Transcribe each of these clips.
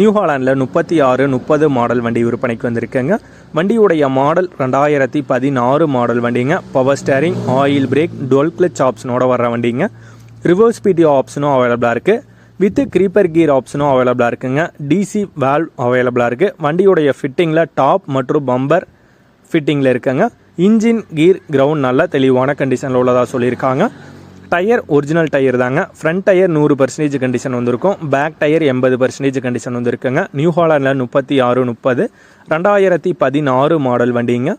நியூஹாலாண்டில் முப்பத்தி ஆறு முப்பது மாடல் வண்டி விற்பனைக்கு வந்திருக்குங்க. வண்டியுடைய மாடல் ரெண்டாயிரத்தி பதினாறு மாடல் வண்டிங்க. Power steering oil brake dual clutch ஆப்ஷனோட வர்ற வண்டிங்க. ரிவர்ஸ் ஸ்பீடி ஆப்ஷனும் அவைலபிளாக இருக்குது வித் க்ரீப்பர் கீர் ஆப்ஷனும் அவைலபிளாக இருக்குங்க. டிசி வால்வ் அவைலபிளாக இருக்குது வண்டியுடைய ஃபிட்டிங்கில் டாப் மற்றும் பம்பர் ஃபிட்டிங்கில் இருக்குங்க. இன்ஜின் கீர் கிரவுண்ட் நல்ல தெளிவான கண்டிஷனில் உள்ளதாக சொல்லியிருக்காங்க. டயர் ஒரிஜினல் டயர் தாங்க. ஃப்ரண்ட் டயர் நூறு பர்சன்டேஜ் கண்டிஷன் வந்திருக்கும். பேக் டயர் எண்பது பர்சன்டேஜ் கண்டிஷன் வந்திருக்குங்க. நியூ ஹாலண்டில் முப்பத்தி ஆறு முப்பது. ரெண்டாயிரத்தி பதினாறு மாடல் வண்டிங்க.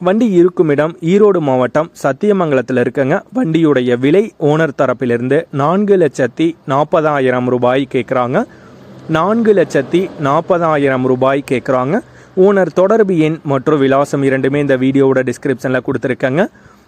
வண்டி இருக்கும் இடம் ஈரோடு மாவட்டம் சத்தியமங்கலத்தில் இருக்குங்க. வண்டியுடைய விலை ஓனர் தரப்பிலிருந்து நான்கு லட்சத்தி நாற்பதாயிரம் ரூபாய் கேட்குறாங்க நான்கு லட்சத்தி நாற்பதாயிரம் ரூபாய் கேட்குறாங்க ஓனர் தொடர்பு எண் மற்றும் விலாசம் இரண்டுமே இந்த வீடியோவோட டிஸ்கிரிப்ஷனில் கொடுத்துருக்கேங்க.